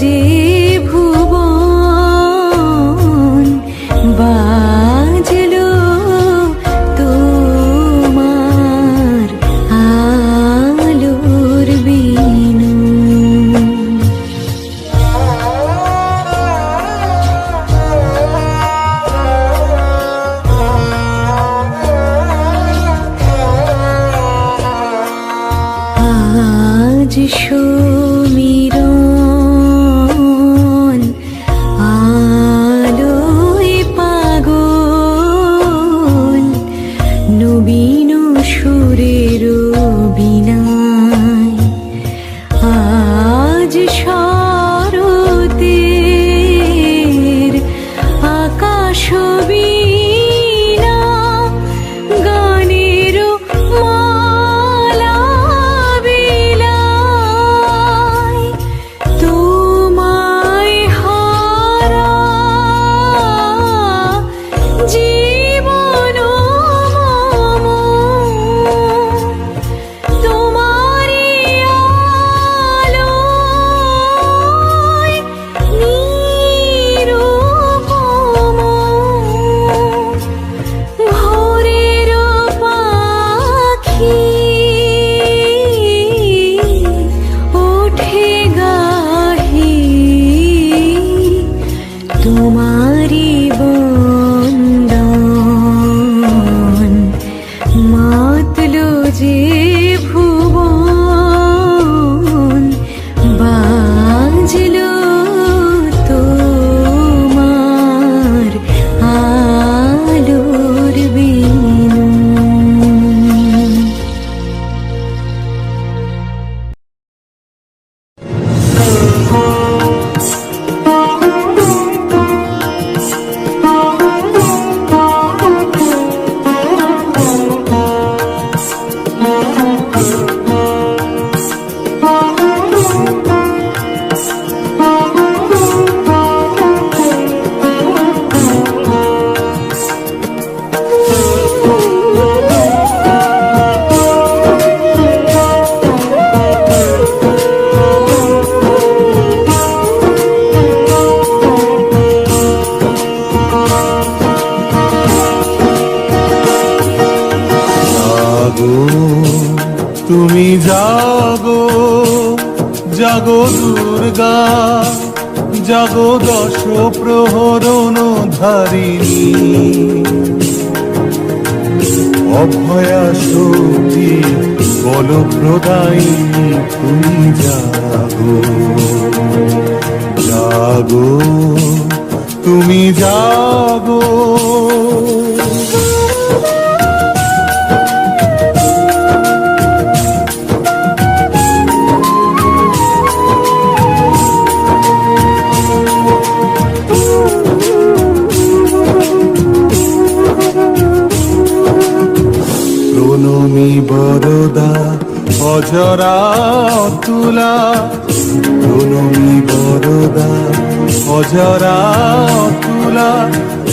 de জাগো দুর্গা, জাগো দশ প্রহরণ ধারিণী অভয়া শক্তি বল প্রদায়িনী তুমি জাগো। জাগো, তুমি জাগো। প্রণমী বরদা, অজরা তুলা প্রণমী বরদা, অজরা তুলা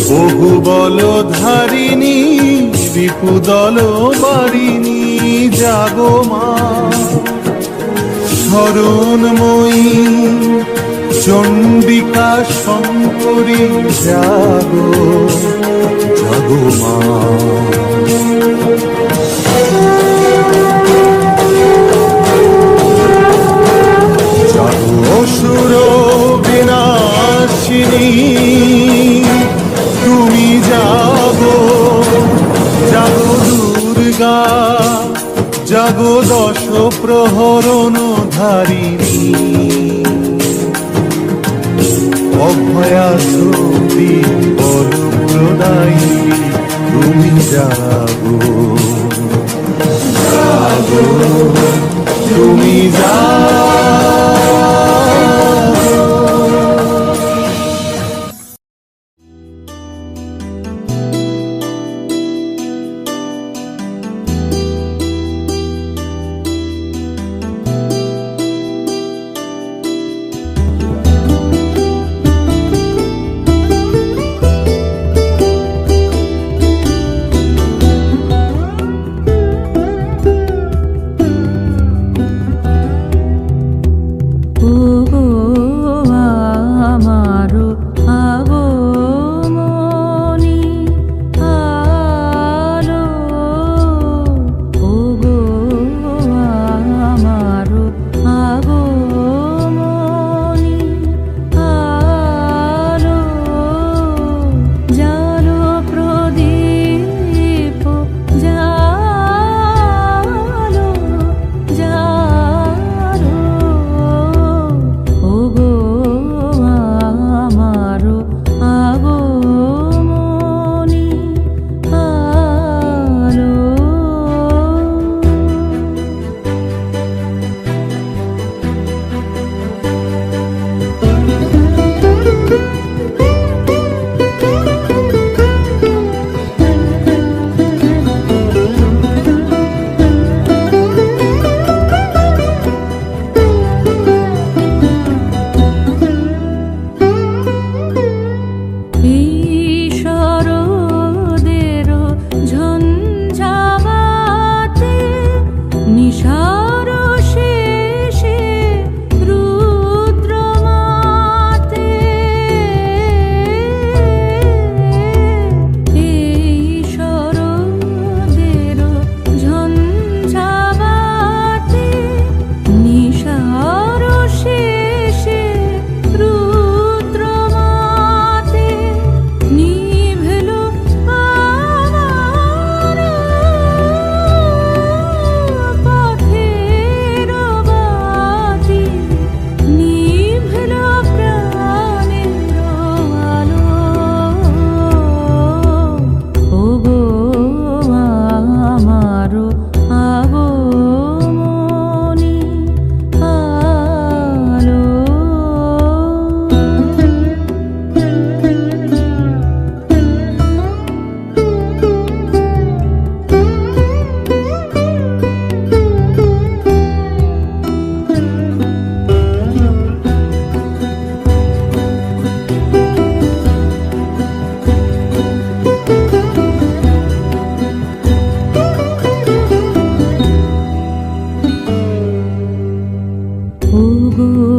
বহু বল ধারিণী বিপুদল বারিণী জাগো মা। স্মরণময়ী চণ্ডিকা শঙ্করী, জাগো জাগো মা। বিনাশিনী তুমি জাগো জাগো দুর্গা জাগো দশ প্রহরণ ধারিণী অভয়া শ্রুতি বল প্রদায়ী তুমি জাগো জাগো তুমি জাগো aku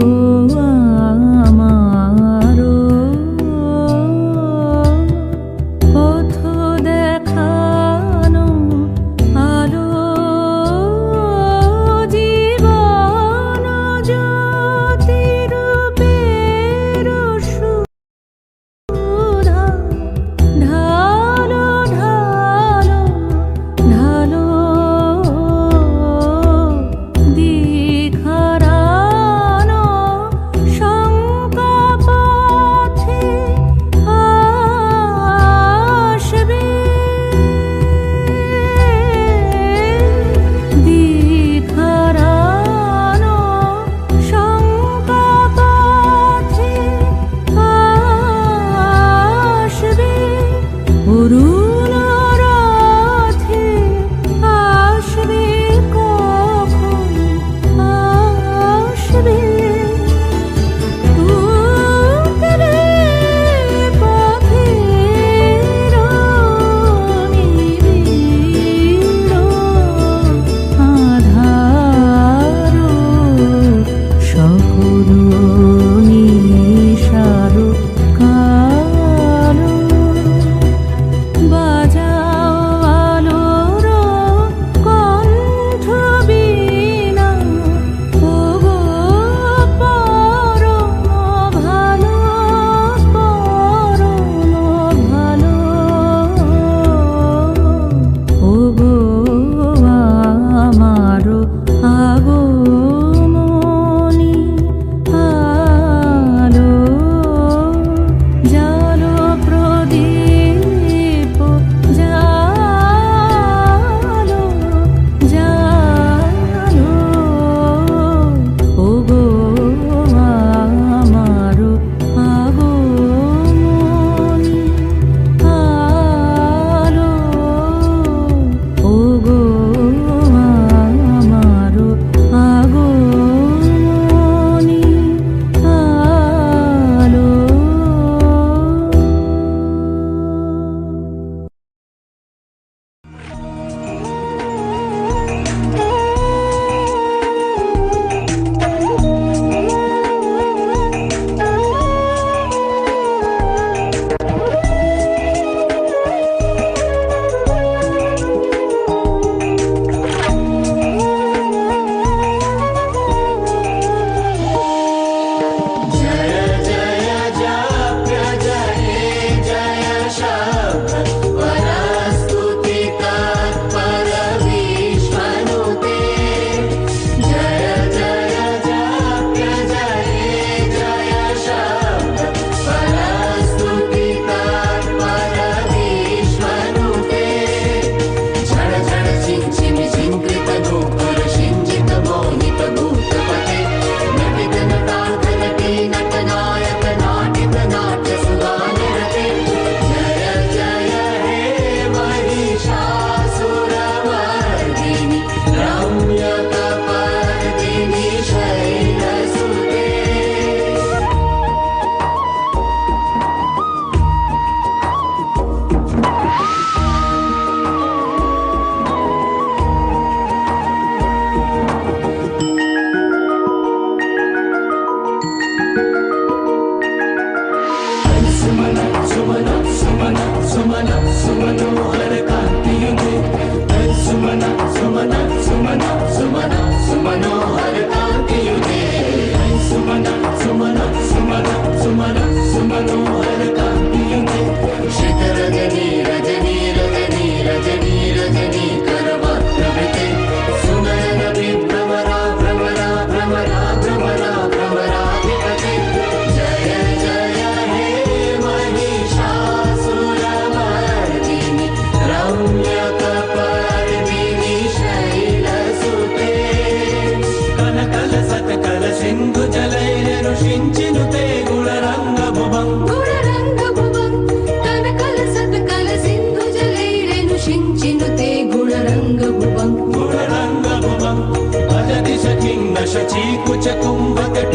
म्भ